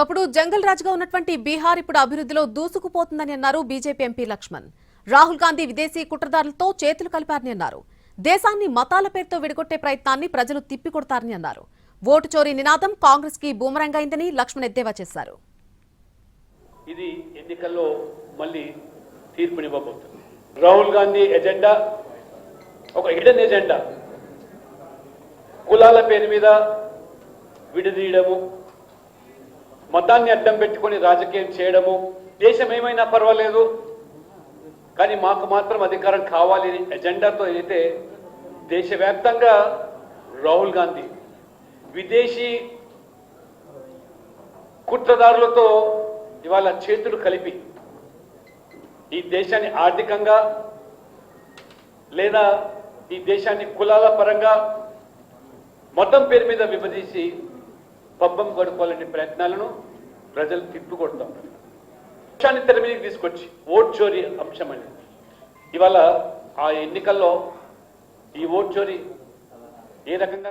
ఒకప్పుడు జంగల్ రాజుగా ఉన్నటువంటి బీహార్ ఇప్పుడు అభివృద్ధిలో దూసుకుపోతుందని అన్నారు బీజేపీ ఎంపీ లక్ష్మణ్. రాహుల్ గాంధీ విదేశీ కుట్రదారులతో చేతులు కలిపారని అన్నారు. దేశాన్ని మతాల పేరుతో విడగొట్టే ప్రయత్నాన్ని ప్రజలు తిప్పికొడతారని అన్నారు. ఓటు చోరీ నినాదం కాంగ్రెస్కి బూమరంగ్ అయిందని లక్ష్మణ్ ఎద్దేవా చేశారు. ఇది ఎన్నికల్లో మళ్ళీ తీర్పునివ్వబోతుంది రాహుల్ గాంధీ ఎజెండా ఒక హిడెన్ ఎజెండా. కులాల పేరు మీద విడదీయడము మతాన్ని అడ్డం పెట్టుకొని రాజకీయం చేయడము దేశం ఏమైనా పర్వాలేదు. కానీ మాకు మాత్రం అధికారం కావాలి అనే ఎజెండాతో అయితే దేశవ్యాప్తంగా రాహుల్ గాంధీ విదేశీ కుట్రదారులతో ఇవాళ చేతులు కలిపి ఈ దేశాన్ని ఆర్థికంగా లేదా ఈ దేశాన్ని కులాల పరంగా మతం పేరు మీద విభజించి పబ్బం గడుపుకోవాలనే ప్రయత్నాలను ప్రజలు తిప్పికొడతాం. పక్షాన్ని తెర మీదకి తీసుకొచ్చి ఓట్ చోరీ అంశం అనేది ఇవాళ ఆ ఎన్నికల్లో ఈ ఓట్ చోరీ ఏ రకంగా